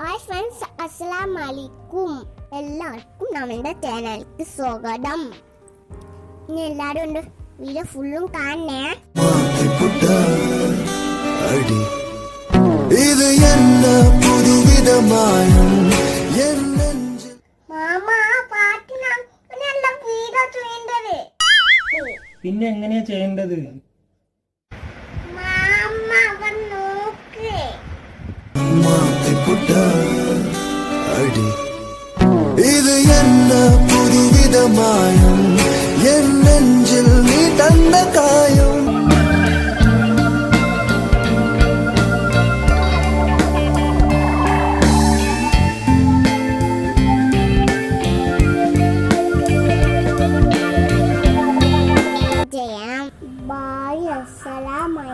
Hi friends അസ്സലാം വലൈക്കും എല്ലാവർക്കും നമ്മളുടെ ചാനലിക്ക് സ്വാഗതം. ഇനി എല്ലാവരും ഉണ്ട് വീഡിയോ ഫുള്ളും കാണേ പിന്നെ എങ്ങനെയാ ചെയ്യേണ്ടത്? அடி. இது என்ன புதுவித மாயம் என் நெஞ்சில் நீ தந்த காயம். Bye, assalamu.